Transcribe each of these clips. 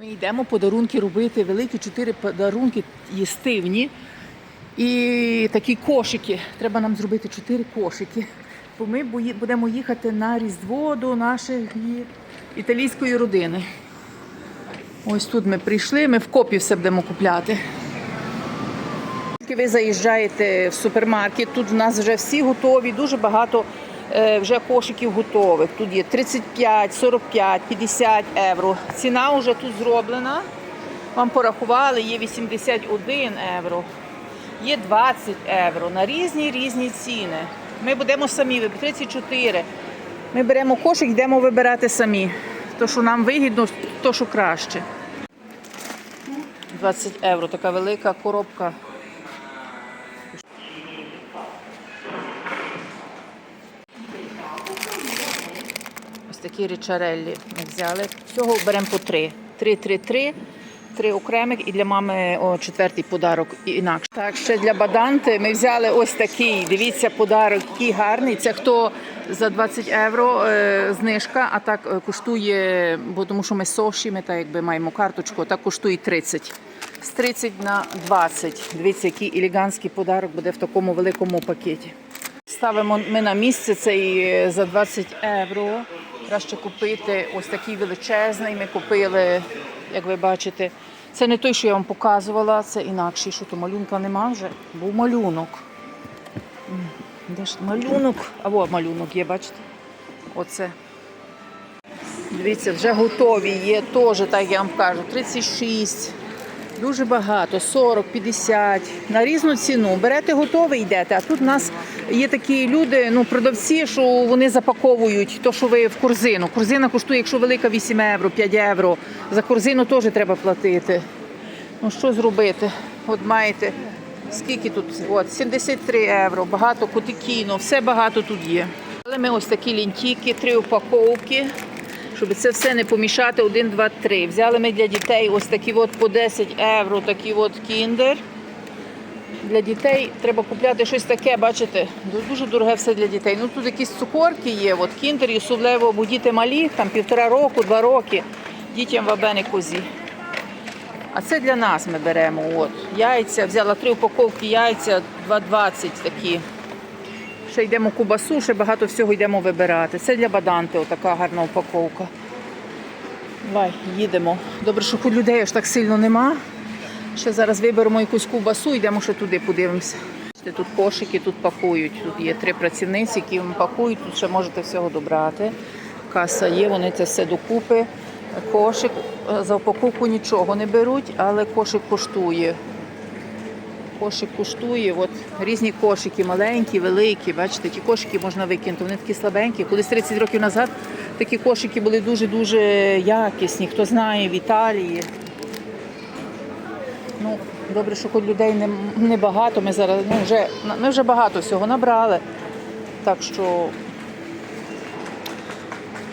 Ми йдемо подарунки робити, великі чотири подарунки їстивні. І такі кошики. Треба нам зробити чотири кошики. Бо ми будемо їхати на Різдво до нашої італійської родини. Ось тут ми прийшли, ми в копі все будемо купляти. Тільки ви заїжджаєте в супермаркет, тут в нас вже всі готові, дуже багато вже кошиків готових. Тут є 35, 45, 50 євро. Ціна вже тут зроблена. Вам порахували, є 81 євро, є 20 євро на різні різні ціни. Ми будемо самі 34. Ми беремо кошик, йдемо вибирати самі. То, що нам вигідно, то, що краще. 20 євро, така велика коробка такі річареллі ми взяли. Всього беремо по три. Три, три, три. Три окремих і для мами о, четвертий подарок інакше. Так, ще для баданти ми взяли ось такий. Дивіться, подарок який гарний. Це хто за 20 євро е, знижка, а так е, коштує, бо тому що ми соші, ми так якби маємо карточку, так коштує 30. З 30 на 20. Дивіться, який елегантський подарок буде в такому великому пакеті. Ставимо ми на місце цей е, за 20 євро. Краще купити ось такий величезний. Ми купили, як ви бачите. Це не той, що я вам показувала, це інакший, що то малюнка нема вже. Був малюнок. Де ж малюнок? Або малюнок є, бачите? Оце. Дивіться, вже готові є теж, так я вам кажу, 36. Дуже багато, 40, 50, на різну ціну. Берете готове, йдете. А тут у нас є такі люди, ну продавці, що вони запаковують то, що ви в корзину. Корзина коштує, якщо велика 8 євро, 5 євро. За корзину теж треба платити. Ну що зробити? От маєте, скільки тут? От, 73 євро, багато кутикіно, все багато тут є. Але ми ось такі лінтіки, три упаковки щоб це все не помішати. Один, два, три. Взяли ми для дітей ось такі от по 10 євро, такі от кіндер. Для дітей треба купляти щось таке, бачите, дуже дороге все для дітей. Ну тут якісь цукорки є, от кіндер, і особливо, бо діти малі, там півтора року, два роки, дітям в абене козі. А це для нас ми беремо. От. Яйця, взяла три упаковки яйця, 2,20 такі. Ще йдемо кубасу, ще багато всього йдемо вибирати. Це для баданти, отака гарна упаковка. Давай, їдемо. Добре, що людей аж так сильно нема. Ще зараз виберемо якусь кубасу, йдемо ще туди подивимося. Тут кошики, тут пакують. Тут є три працівниці, які вам пакують, тут ще можете всього добрати. Каса є, вони це все докупи. Кошик е, за упаковку нічого не беруть, але кошик коштує. Кошик коштує, от різні кошики, маленькі, великі. Бачите, ті кошики можна викинути. Вони такі слабенькі. Колись 30 років назад такі кошики були дуже-дуже якісні. Хто знає в Італії. Ну, добре, що хоч людей не, не. Ми зараз ну, вже, ми вже багато всього набрали. Так що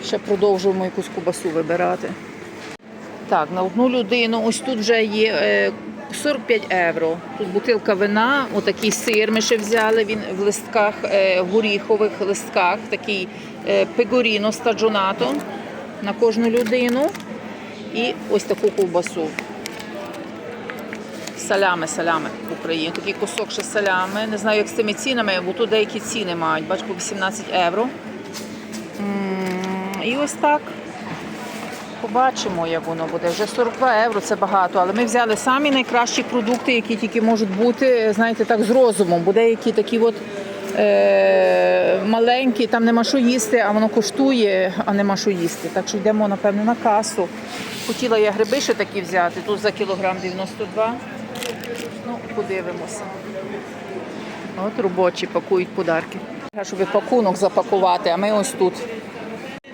ще продовжуємо якусь кубасу вибирати. Так, на одну людину ось тут вже є е, 45 євро. Тут бутилка вина, отакий сир ми ще взяли. Він в листках, е, горіхових листках, такий е, пегоріно стаджонато на кожну людину. І ось таку ковбасу. Салями, салями в Україні. Такий кусок ще салями. Не знаю, як з цими цінами, бо тут деякі ціни мають. Бач, по 18 євро. І ось так. Побачимо, як воно буде. Вже 42 євро це багато, але ми взяли самі найкращі продукти, які тільки можуть бути, знаєте, так, з розумом. Бо деякі такі от е- маленькі, там нема що їсти, а воно коштує, а нема що їсти. Так що йдемо, напевно, на касу. Хотіла я гриби ще такі взяти, тут за кілограм 92. Подивимося. От робочі пакують подарки. Щоб пакунок запакувати, а ми ось тут.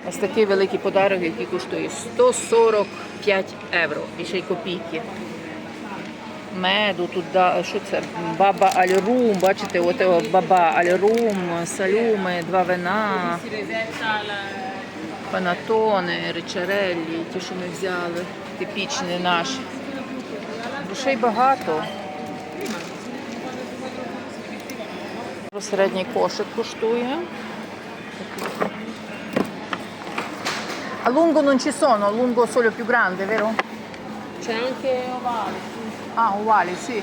Ось такий великий подарок, який коштує 145 євро і ще й копійки. Меду тут, що це? Баба Альрум, бачите, от баба Альрум, салюми, два вина, панатони, ричареллі, ті, що ми взяли, типічні наші. Грошей багато. Середній кошик коштує. A lungo non ci sono, a lungo solo più grande, vero? C'è anche ovale. Ah, uguali, sì.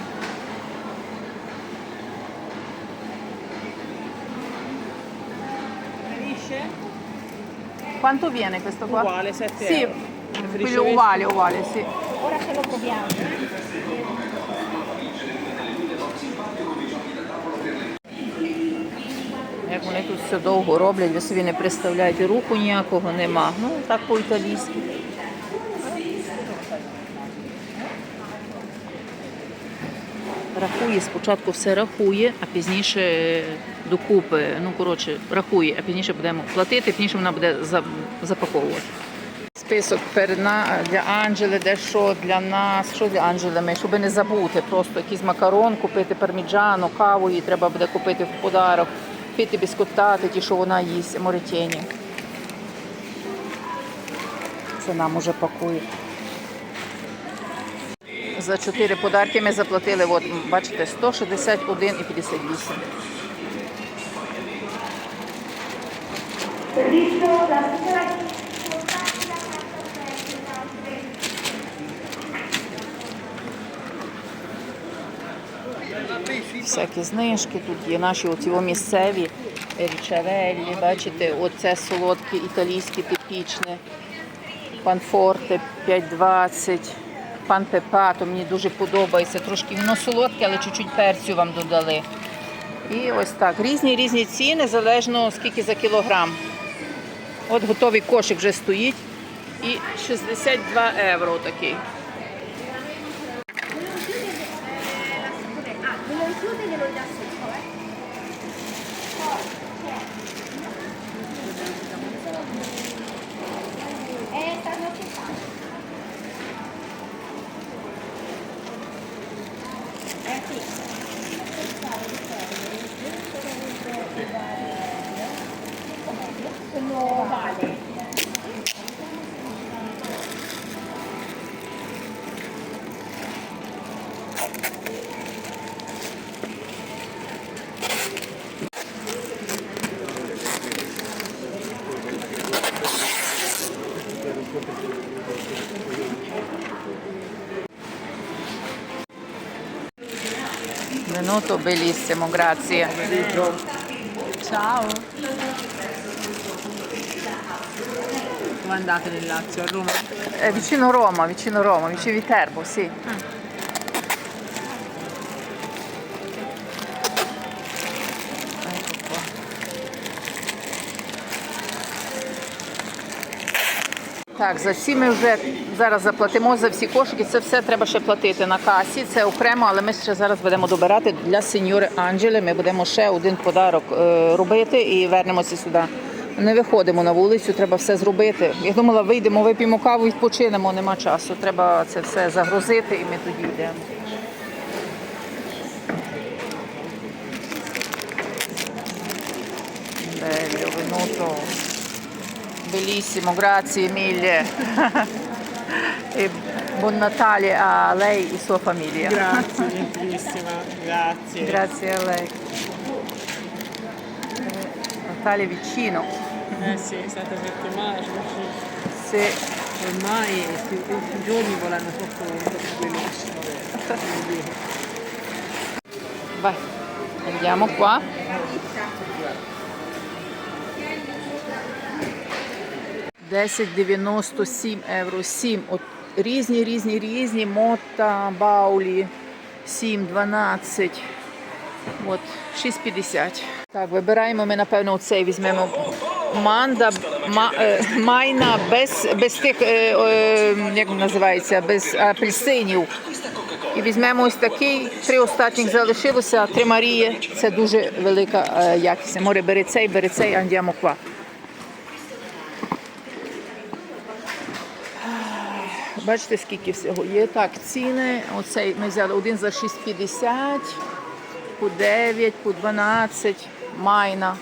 Preferisce? Quanto viene questo qua? Uguale, 7 Sì, euro. Preferisce quello uguale, uguale, sì. Ora ce lo proviamo. Як вони тут все довго роблять, ви собі не представляєте, руху ніякого нема. Ну, так по-італійськи. Рахує, спочатку все рахує, а пізніше докупи. Ну, коротше, рахує, а пізніше будемо платити, пізніше вона буде запаковувати. Список для Анджели, де що для нас, що для Анджели ми, щоб не забути, просто якийсь макарон, купити парміджану, каву їй треба буде купити в подарок, піти біскоттати, ті, що вона їсть, моритєні. Це нам уже пакує. За чотири подарки ми заплатили, от, бачите, 161,58. Servizio la всякі знижки. Тут є наші оці місцеві річарелі. Бачите, оце солодке італійське типічне. Панфорте 5,20. Пан Пепато мені дуже подобається. Трошки воно солодке, але чуть-чуть перцю вам додали. І ось так. Різні різні ціни, залежно скільки за кілограм. От готовий кошик вже стоїть. І 62 євро такий. Venuto bellissimo, grazie. Ciao. Come andate nel Lazio? A Roma? È vicino Roma, vicino Roma, vicino Viterbo, sì. Ecco Так, за всі ми вже зараз заплатимо за всі кошики. Це все треба ще платити на касі. Це окремо, але ми ще зараз будемо добирати для сеньори Анджели. Ми будемо ще один подарок е, робити і вернемося сюди. Не виходимо на вулицю, треба все зробити. Я думала, вийдемо, вип'ємо каву, і відпочинемо, нема часу. Треба це все загрузити і ми тоді йдемо. Bello, venuto. Bellissimo, grazie mille. e buon Natale a lei e sua famiglia. Grazie, gentilissima. Grazie. Grazie a lei. Eh, Natale vicino. Eh sì, state per maggio. Sì. Ormai i i giorni volano troppo veloci. Vai, andiamo qua. Десять дев'яносто сім євро. Сім. От різні, різні, різні. Мота, баулі. 7, 12. От 6,50. Так, вибираємо ми, напевно, оцей візьмемо. Манда, ма, е, майна без, без тих, е, як називається, без апельсинів. І візьмемо ось такий. Три останніх залишилося, три Марії. Це дуже велика е, якість. Море бери цей, бери цей, андіамо Бачите, скільки всього є. Так, ціни. Оцей ми взяли один за 6,50, по 9, по 12, майна.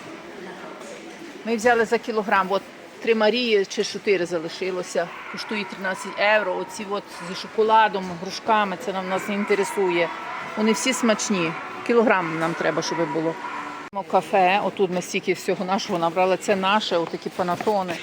Ми взяли за кілограм. От три Марії чи чотири залишилося. Коштує 13 євро. Оці от зі шоколадом, грушками, це нам нас не інтересує. Вони всі смачні. Кілограм нам треба, щоб було. Кафе, отут ми стільки всього нашого набрали. Це наше, отакі панатони.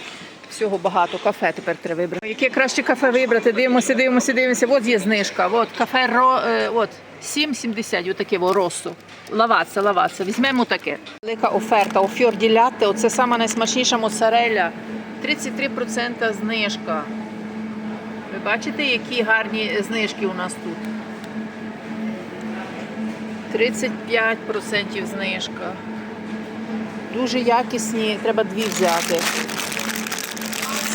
Всього багато. Кафе тепер треба вибрати. Яке краще кафе вибрати? Дивимося, дивимося, дивимося. От є знижка. От кафе ро, е, от 7,70, отаке во росу. Лаваца, лаваца. Візьмемо таке. Велика оферта. У фьорді лятте. Оце сама найсмачніша моцарелля. 33% знижка. Ви бачите, які гарні знижки у нас тут? 35% знижка. Дуже якісні, треба дві взяти.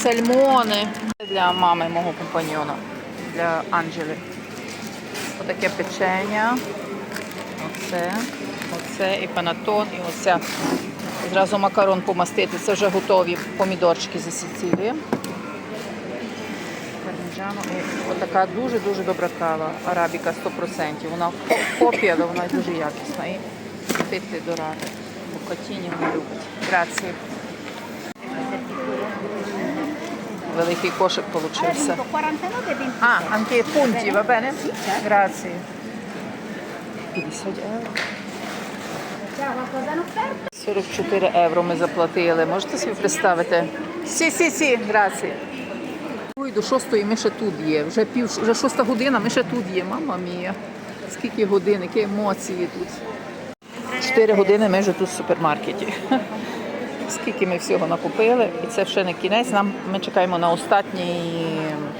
Сальмони для мами мого компаньйона, для Анджели. Отаке печення. Оце, оце і панатон, і оця. Зразу макарон помастити. Це вже готові помідорчики зі Сицилії. Парміджано. І отака дуже-дуже добра кава. Арабіка 100%. Вона копія, але вона дуже якісна. І пити до ради. Букатіні вона любить. Грації. Великий кошик получився. Dico 49 20. А, anche punti, va bene? Grazie. 50 євро. C'è qualcosa in offerta? 44 євро ми заплатили. Можете собі представити? Сі, сі, сі, грації. Ой, до шостої ми ще тут є. Вже пів, вже шоста година, ми ще тут є. Мама мія. Скільки годин, які емоції тут. Чотири години ми вже тут в супермаркеті. Скільки ми всього накупили, і це ще не кінець. Нам ми чекаємо на останній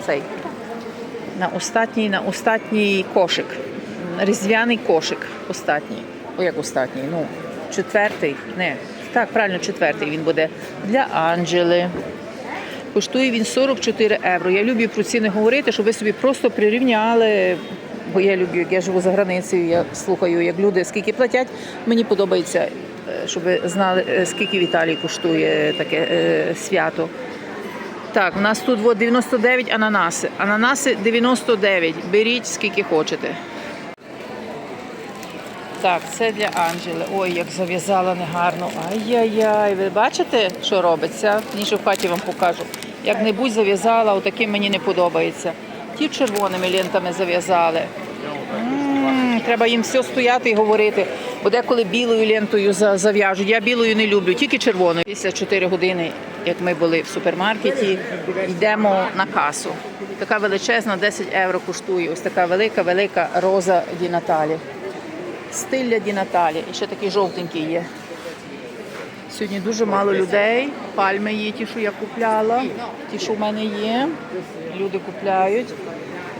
цей на останній, на останній кошик. Різдвяний кошик. Остатній. О, як остатній? Ну, четвертий. Не, так, правильно, четвертий він буде для Анджели. Коштує він 44 євро. Я люблю про ціни говорити, щоб ви собі просто прирівняли. Бо я люблю, як я живу за границею, я слухаю, як люди скільки платять. Мені подобається, щоб знали, е, скільки в Італії коштує таке е, свято. Так, у нас тут от 99 ананаси. Ананаси 99. Беріть скільки хочете. Так, це для Анджели. Ой, як зав'язала негарно. Ай-яй-яй. Ви бачите, що робиться? Ніж в хаті вам покажу. Як-небудь зав'язала, отаким мені не подобається. Ті червоними лентами зав'язали. Треба їм все стояти і говорити. Бо деколи білою лентою за- зав'яжуть. Я білою не люблю, тільки червоною. Після 4 години, як ми були в супермаркеті, йдемо на касу. Така величезна, 10 євро коштує. Ось така велика, велика роза Ді Наталі. Стилля Ді Наталі. І ще такий жовтенький є. Сьогодні дуже мало людей. Пальми є ті, що я купляла. Ті, що в мене є. Люди купляють.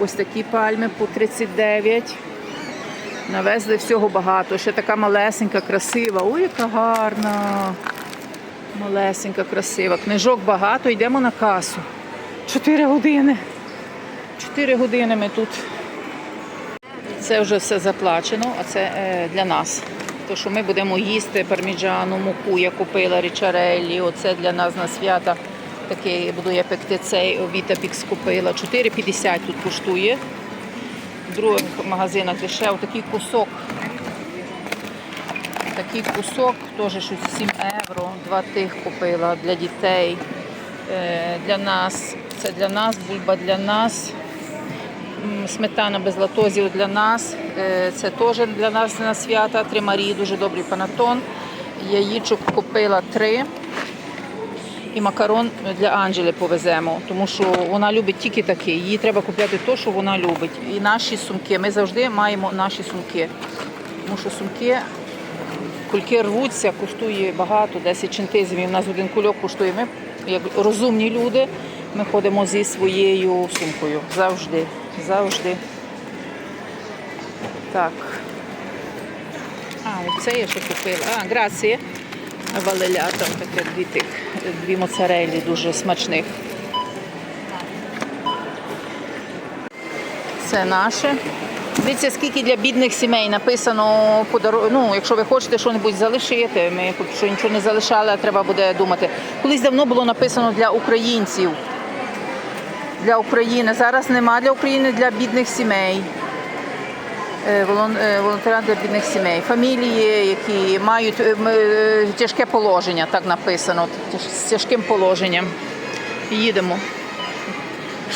Ось такі пальми по 39. Навезли всього багато. Ще така малесенька, красива. Ой, яка гарна. Малесенька, красива. Книжок багато. Йдемо на касу. Чотири години. Чотири години ми тут. Це вже все заплачено, а це е, для нас. То, що ми будемо їсти парміджану, муку я купила, річареллі, оце для нас на свята. Таке буду я пекти цей Вітапікс купила. 4,50 тут коштує. В других магазинах дешево. Такий кусок. Такий кусок, теж щось 7 євро. Два тих купила для дітей. Е, Для нас. Це для нас, бульба для нас. Сметана без латозів для нас. Е, Це теж для нас на свята. Три Марії, дуже добрий панатон. Яєчок купила три. І макарон для Анджели повеземо, тому що вона любить тільки таке. Їй треба купляти те, що вона любить. І наші сумки. Ми завжди маємо наші сумки. Тому що сумки, кульки рвуться, коштує багато, 10 чентизмів. У нас один кульок коштує. Ми, як розумні люди, ми ходимо зі своєю сумкою. Завжди. Завжди. Так. А, оце я ще купила. А, грації. Валелята, таке дві дві моцарелі дуже смачних. Це наше. Дивіться, скільки для бідних сімей написано. Ну, якщо ви хочете щось залишити, ми поки що нічого не залишали, а треба буде думати. Колись давно було написано для українців. Для України. Зараз нема для України для бідних сімей. Е, е, для бідних сімей, фамілії, які мають е, тяжке положення, так написано, з тяжким положенням. Їдемо.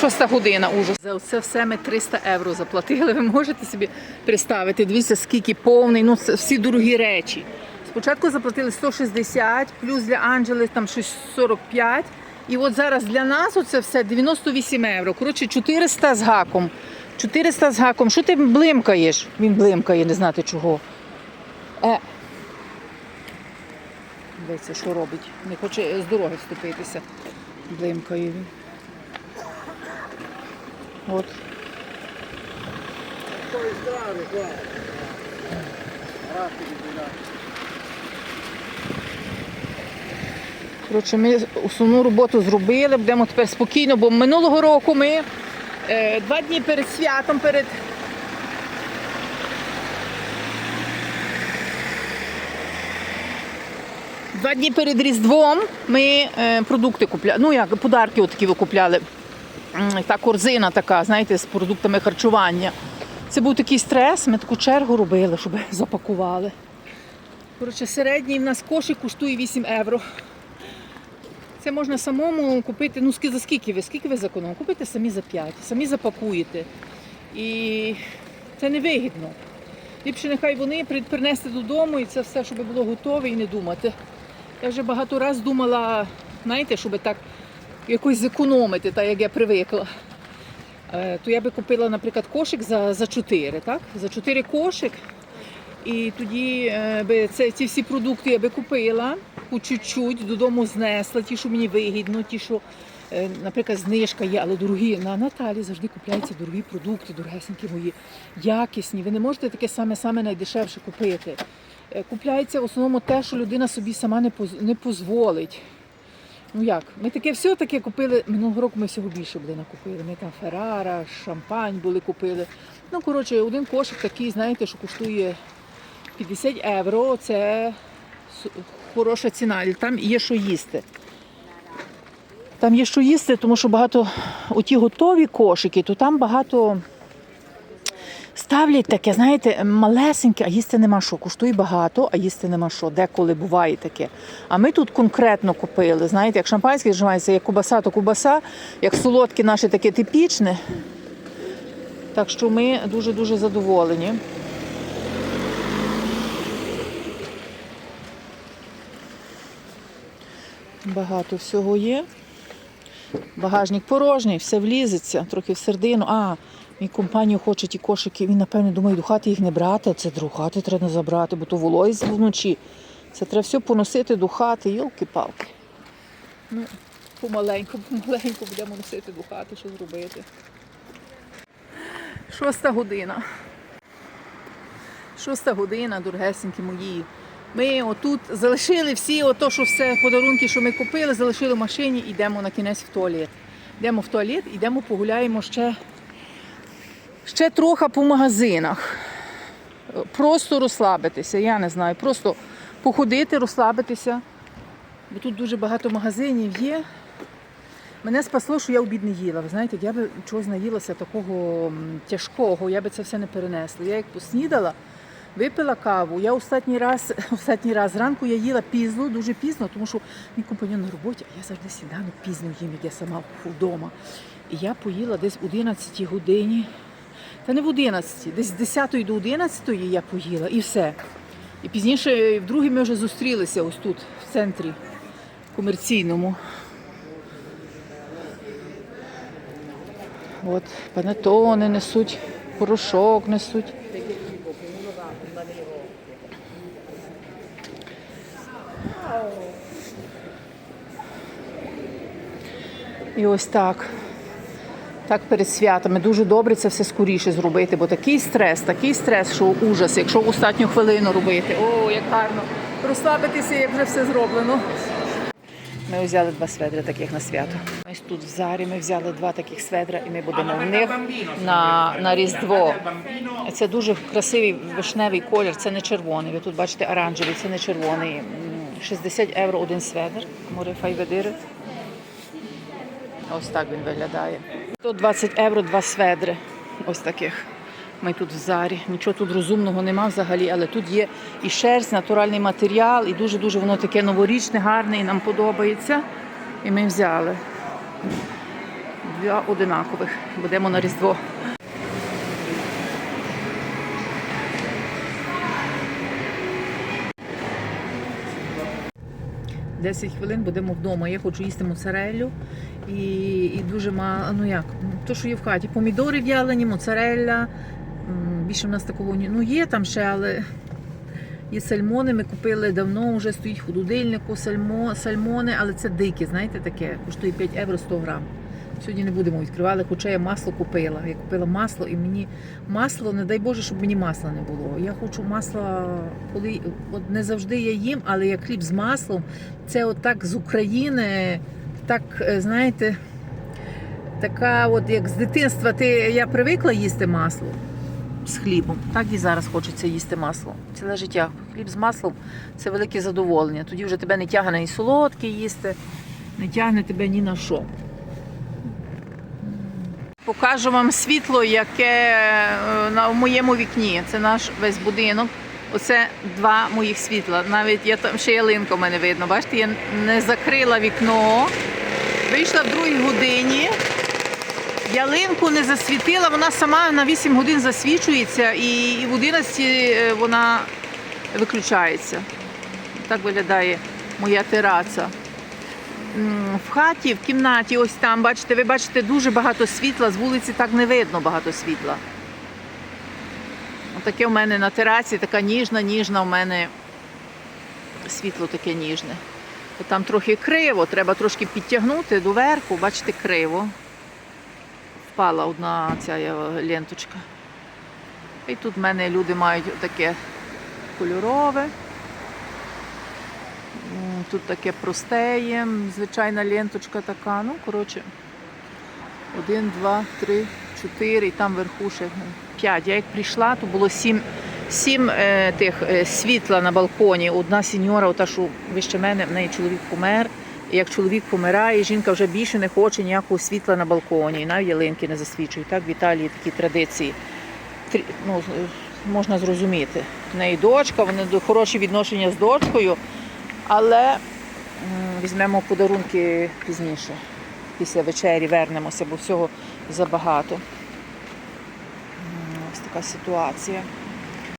Шоста година ужас. За це все ми 300 євро заплатили. Ви можете собі представити. Дивіться, скільки повний, ну всі дорогі речі. Спочатку заплатили 160, плюс для Анджели там щось 45. І от зараз для нас оце все 98 євро. Коротше, 400 з гаком. 400 з гаком. Що ти блимкаєш? Він блимкає, не знати чого. Е. Дивіться, що робить. Не хоче з дороги вступитися. Блимкає він. От. Коротше, ми основну роботу зробили, будемо тепер спокійно, бо минулого року ми два дні перед святом, перед. Два дні перед Різдвом ми е, продукти купляли. Ну як, подарки отакі ви купляли. М, Та корзина така, знаєте, з продуктами харчування. Це був такий стрес, ми таку чергу робили, щоб запакували. Коротше, середній в нас кошик коштує 8 євро. Це можна самому купити. Ну за скільки ви? Скільки ви зекономите? Купите самі за 5, самі запакуєте. І це не вигідно. Ліпше нехай вони при- принести додому і це все, щоб було готове і не думати. Я вже багато разів думала, знаєте, щоб так якось зекономити, так як я привикла. Е, То я би купила, наприклад, кошик за, за 4, так? За 4 кошик. І тоді е, би це, ці всі продукти я би купила по чуть-чуть, додому знесла, ті, що мені вигідно, ті, що, е, наприклад, знижка є, але дорогі. На Наталі завжди купляються дорогі продукти, дорогесенькі мої, якісні. Ви не можете таке саме-саме найдешевше купити. Е, Купляється в основному те, що людина собі сама не, поз- не дозволить. Ну як? Ми таке все таке купили. Минулого року ми всього більше були накупили. Ми там Феррара, шампань були купили. Ну, коротше, один кошик такий, знаєте, що коштує 50 євро. Це хороша ціна. Там є що їсти. Там є що їсти, тому що багато оті готові кошики, то там багато ставлять таке, знаєте, малесеньке, а їсти нема що. Коштує багато, а їсти нема що. Деколи буває таке. А ми тут конкретно купили. Знаєте, як шампанське вживається, як кубаса, то кубаса, як солодке наше таке типічне. Так що ми дуже-дуже задоволені. Багато всього є. Багажник порожній, все влізеться, трохи в середину. А, мій компанію хоче ті кошики. Він, напевно, думає, до хати їх не брати, це до хати треба забрати, бо то вологість вночі. Це треба все поносити до хати, йолки-палки. Ну, помаленьку, помаленьку будемо носити до хати, що зробити. Шоста година. Шоста година, дорогесенькі мої. Ми отут залишили всі, ото, що все подарунки, що ми купили, залишили в машині, йдемо на кінець в туалет. Йдемо в туалет, йдемо погуляємо ще, ще трохи по магазинах. Просто розслабитися, я не знаю, просто походити, розслабитися. Бо тут дуже багато магазинів є. Мене спасло, що я обід не їла. Ви знаєте, я би чогось наїлася такого тяжкого, я би це все не перенесла. Я як поснідала, випила каву. Я останній раз, останній раз зранку я їла пізно, дуже пізно, тому що мій компаньон на роботі, а я завжди сніданок пізно їм, як я сама вдома. І я поїла десь в 11 годині. Та не в 11, десь з 10 до 11 я поїла і все. І пізніше, в другій ми вже зустрілися ось тут, в центрі комерційному. От, панетони несуть, порошок несуть. І ось так. Так перед святами. Дуже добре це все скоріше зробити, бо такий стрес, такий стрес, що ужас, якщо в останню хвилину робити. О, як гарно. Розслабитися, як вже все зроблено. Ми взяли два сведри таких на свято. Ось тут в зарі ми взяли два таких сведра, і ми будемо в них на, на Різдво. Це дуже красивий вишневий колір, це не червоний. Ви тут бачите оранжевий, це не червоний. М, 60 євро один сведр. Море фай ведири. Ось так він виглядає. Тут 20 євро два сведри. Ось таких. Ми тут в зарі. Нічого тут розумного нема взагалі, але тут є і шерсть, натуральний матеріал, і дуже-дуже воно таке новорічне, гарне, і нам подобається. І ми взяли. Два одинакових. Будемо на Різдво. 10 хвилин будемо вдома. Я хочу їсти моцареллю і, і дуже мало, ну як, то, що є в хаті. Помідори в'ялені, моцарелля. Більше в нас такого. Ну є там ще, але є сальмони. Ми купили давно, вже стоїть в холодильнику сальмо, сальмони, але це дикі, знаєте, таке, коштує 5 євро 100 грам. Сьогодні не будемо відкривати, хоча я масло купила. Я купила масло і мені масло, не дай Боже, щоб мені масла не було. Я хочу масла, коли от не завжди я їм, але як хліб з маслом, це отак з України, так, е, знаєте, така, от як з дитинства, ти, я привикла їсти масло з хлібом. Так і зараз хочеться їсти масло. Ціле життя. Хліб з маслом це велике задоволення. Тоді вже тебе не тягне і солодке їсти, не тягне тебе ні на що. Покажу вам світло, яке е, на моєму вікні. Це наш весь будинок. Оце два моїх світла. Навіть я там ще ялинка в мене видно. Бачите, я не закрила вікно. Вийшла в другій годині. Ялинку не засвітила, вона сама на 8 годин засвічується і, в 11 е, вона виключається. Так виглядає моя тераса. В хаті, в кімнаті, ось там, бачите, ви бачите дуже багато світла, з вулиці так не видно багато світла. Таке в мене на терасі, така ніжна, ніжна в мене світло таке ніжне. Там трохи криво, треба трошки підтягнути доверху, бачите, криво. Впала одна ця ленточка. І тут в мене люди мають таке кольорове. Тут таке просте є, звичайна ленточка така. Ну, коротше, один, два, три, чотири, і там вверху ще п'ять. Я як прийшла, то було сім, сім е, тих е, світла на балконі. Одна сіньора, ота, що вище мене, в неї чоловік помер. І як чоловік помирає, жінка вже більше не хоче ніякого світла на балконі, і навіть ялинки не засвічують. Так в Італії такі традиції. Ну, можна зрозуміти. В неї дочка, вони хороші відношення з дочкою, але візьмемо подарунки пізніше. Після вечері вернемося, бо всього забагато. Ось така ситуація.